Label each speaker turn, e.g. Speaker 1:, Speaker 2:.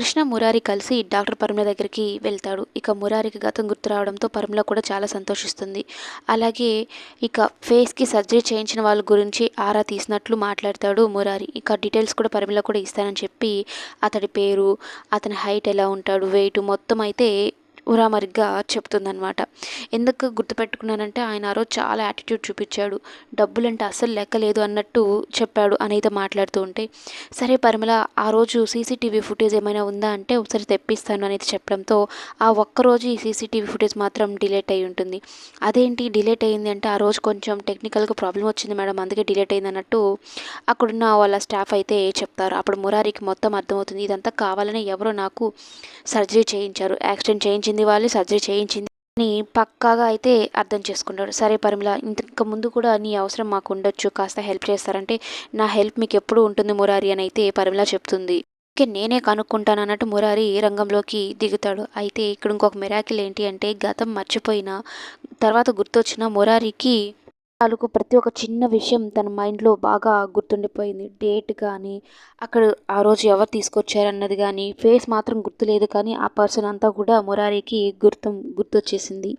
Speaker 1: కృష్ణ మురారి కలిసి డాక్టర్ పరమల దగ్గరికి వెళ్తాడు. ఇక మురారికి గతం గుర్తు రావడంతో పరమల కూడా చాలా సంతోషిస్తుంది. అలాగే ఇక ఫేస్కి సర్జరీ చేయించిన వాళ్ళ గురించి ఆరా తీసినట్లు మాట్లాడతాడు మురారి. ఇక డీటెయిల్స్ కూడా పరమల కూడా ఇస్తానని చెప్పి అతడి పేరు అతని హైట్ ఎలా ఉంటాడు వెయిట్ మొత్తం అయితే ఉరామరిగ్గా చెప్తుందనమాట ఎందుకు గుర్తుపెట్టుకున్నానంటే ఆయన ఆ రోజు చాలా యాటిట్యూడ్ చూపించాడు. డబ్బులంటే అస్సలు లెక్కలేదు అన్నట్టు చెప్పాడు అనైతే మాట్లాడుతూ ఉంటే. సరే పరిమళ ఆ రోజు సీసీటీవీ ఫుటేజ్ ఏమైనా ఉందా అంటే ఒకసారి తెప్పిస్తాను అనేది చెప్పడంతో ఆ ఒక్కరోజు ఈ సీసీటీవీ ఫుటేజ్ మాత్రం డిలేట్ అయి ఉంటుంది. అదేంటి డిలేట్ అయింది అంటే ఆ రోజు కొంచెం టెక్నికల్గా ప్రాబ్లం వచ్చింది మేడం అందుకే డిలేట్ అయింది అన్నట్టు అక్కడున్న వాళ్ళ స్టాఫ్ అయితే చెప్తారు. అప్పుడు మురారికి మొత్తం అర్థమవుతుంది. ఇదంతా కావాలని ఎవరో నాకు సర్జరీ చేయించారు. యాక్సిడెంట్ చేయించింది వాళ్ళు సర్జరీ చేయించింది అని పక్కాగా అయితే అర్థం చేసుకుంటాడు సరే పరిమళ ఇంతకు ముందు కూడా నీ అవసరం మాకు ఉండొచ్చు కాస్త హెల్ప్ చేస్తారంటే నా హెల్ప్ మీకు ఎప్పుడు ఉంటుంది మురారి అని అయితే పరిమళ చెప్తుంది. ఓకే నేనే కనుక్కుంటాను అన్నట్టు మురారి రంగంలోకి దిగుతాడు. అయితే ఇక్కడ ఇంకొక మిరాకిల్ ఏంటి అంటే గతం మర్చిపోయిన తర్వాత గుర్తొచ్చిన మురారికి తాలూకు ప్రతి ఒక్క చిన్న విషయం తన మైండ్లో బాగా గుర్తుండిపోయింది. డేట్ కానీ అక్కడ ఆ రోజు ఎవరు తీసుకొచ్చారన్నది కానీ ఫేస్ మాత్రం గుర్తులేదు కానీ ఆ పర్సన్ అంతా కూడా మురారికి గుర్తు గుర్తొచ్చేసింది.